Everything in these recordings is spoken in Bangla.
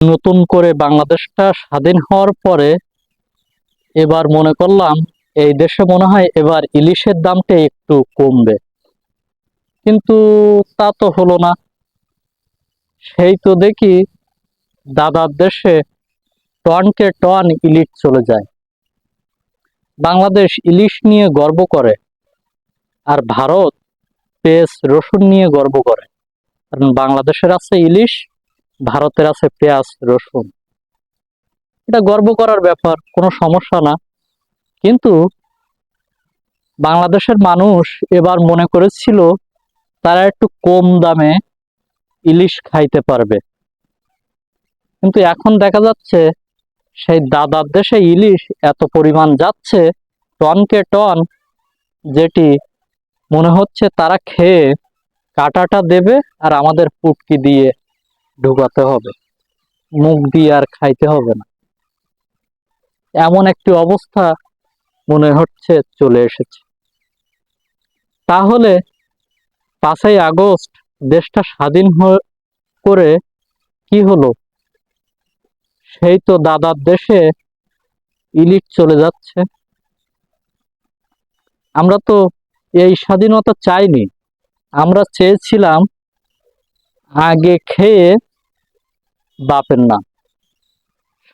নতুন করে বাংলাদেশটা স্বাধীন হওয়ার পরে এবার মনে করলাম, এই দেশে মনে হয় এবার ইলিশের দামটা একটু কমবে। কিন্তু তা তো হলো না। সেই তো দেখি দাদার দেশে টনকে টন ইলিশ চলে যায়। বাংলাদেশ ইলিশ নিয়ে গর্ব করে আর ভারত পেঁয়াজ, রসুন নিয়ে গর্ব করে। কারণ বাংলাদেশের আছে ইলিশ ভারতের আছে পেঁয়াজ, রসুন। এটা গর্ব করার ব্যাপার, কোনো সমস্যা না। কিন্তু বাংলাদেশের মানুষ এবার মনে করেছিল তারা একটু কম দামে ইলিশ খাইতে পারবে। কিন্তু এখন দেখা যাচ্ছে সেই দাদার দেশে ইলিশ এত পরিমাণ যাচ্ছে টনকে টন, যেটি মনে হচ্ছে তারা খেয়ে কাটাটা দেবে আর আমাদের পুটকি দিয়ে ঢুকাতে হবে। মুখ দিয়ে আর খাইতে হবে না। এমন একটি অবস্থা মনে হচ্ছে চলে এসেছে। তাহলে পাঁচই আগস্ট দেশটা স্বাধীন করে কি হলো? সেই তো দাদার দেশে ইলিট চলে যাচ্ছে। আমরা তো এই স্বাধীনতা চাইনি। আমরা চেয়েছিলাম আগে খেয়ে বাপের না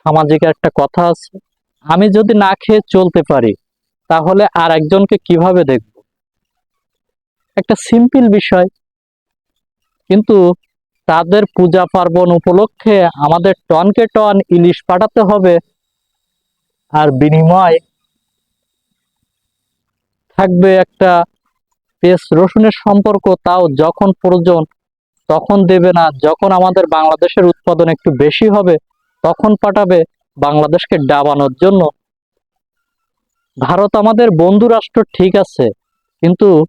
সামাজিক একটা কথা আছে, আমি যদি না খেয়ে চলতে পারি, তাহলে আর একজনকে কীভাবে দেখব? একটা সিম্পল বিষয়। কিন্তু তাদের পূজা পার্বণ উপলক্ষে আমাদের টনকে টন ইলিশ পাঠাতে হবে, আর বিনিময় থাকবে একটা পেস্ট রসুনের সম্পর্ক, তাও যখন প্রয়োজন তখন দেবে না। যখন আমাদের বাংলাদেশের উৎপাদন একটু বেশি হবে, তখন পাঠাবে বাংলাদেশকে ডাবানোর জন্য। ভারত আমাদের বন্ধু রাষ্ট্র, ঠিক আছে, কিন্তু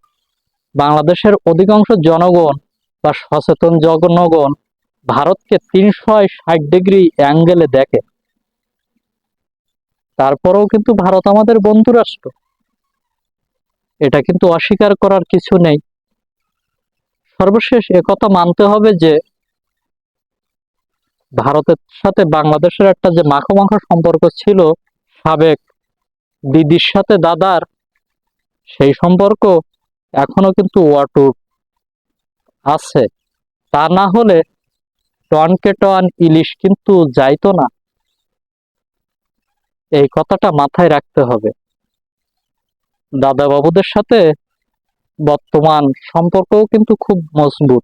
বাংলাদেশের অধিকাংশ জনগণ বা সচেতন জনগণ ভারতকে তিনশো ষাট ডিগ্রি অ্যাঙ্গেলে দেখে। তারপরেও কিন্তু ভারত আমাদের বন্ধু রাষ্ট্র। এটা কিন্তু অস্বীকার করার কিছু নেই। সর্বশেষ একথা মানতে হবে যে, ভারতের সাথে বাংলাদেশের একটা যে মাখো মাখো সম্পর্ক ছিল, সাবেক দিদির সাথে দাদার, সেই সম্পর্ক এখনও কিন্তু অটুট আছে। তা না হলে টনকে টন ইলিশ কিন্তু যাইতো না। এই কথাটা মাথায় রাখতে হবে। দাদা বাবুদের সাথে বর্তমান সম্পর্কও কিন্তু খুব মজবুত।